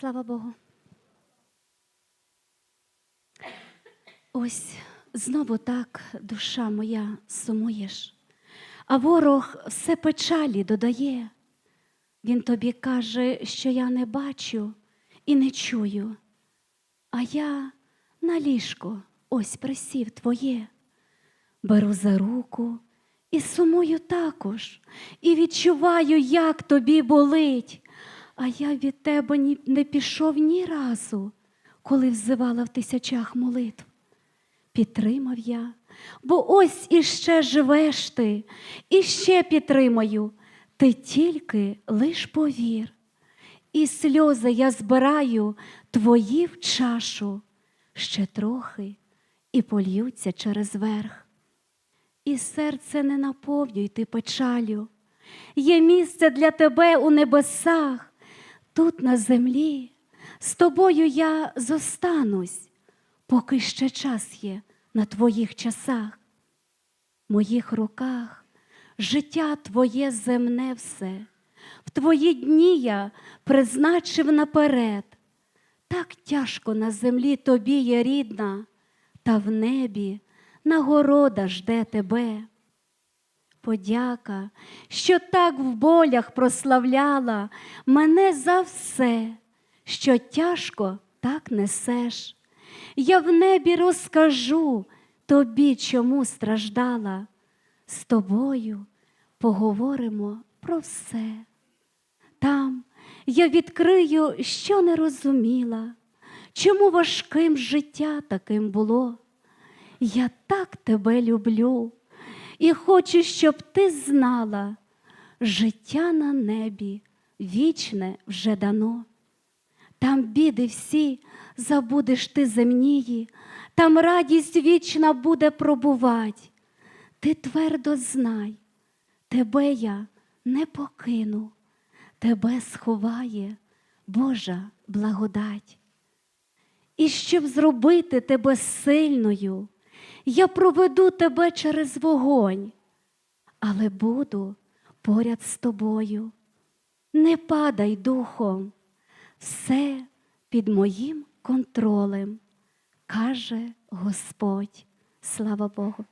Слава Богу. Ось знову так, душа моя, сумуєш, а ворог все печалі додає. Він тобі каже, що я не бачу і не чую, а я на ліжко ось присів твоє, беру за руку і сумую також, і відчуваю, як тобі болить. А я від тебе ні, не пішов ні разу, коли взивала в тисячах молитв. Підтримав я, бо ось іще живеш ти, і ще підтримаю, ти тільки лиш повір. І сльози я збираю твої в чашу, ще трохи і польються через верх. І серце не наповнюй ти печалю, є місце для тебе у небесах, тут на землі, з тобою я зостанусь, поки ще час є на твоїх часах. В моїх руках життя твоє земне все, в твої дні я призначив наперед. Так тяжко на землі тобі є рідна, та в небі нагорода жде тебе. Подяка, що так в болях прославляла мене за все, що тяжко так несеш. Я в небі розкажу тобі, чому страждала. З тобою поговоримо про все. Там я відкрию, що не розуміла, чому важким життя таким було. Я так тебе люблю і хочу, щоб ти знала, життя на небі вічне вже дано. Там біди всі забудеш ти земнії, там радість вічна буде пробувать. Ти твердо знай, тебе я не покину, тебе сховає Божа благодать. І щоб зробити тебе сильною, я проведу тебе через вогонь, але буду поряд з тобою. Не падай духом, все під моїм контролем, каже Господь. Слава Богу.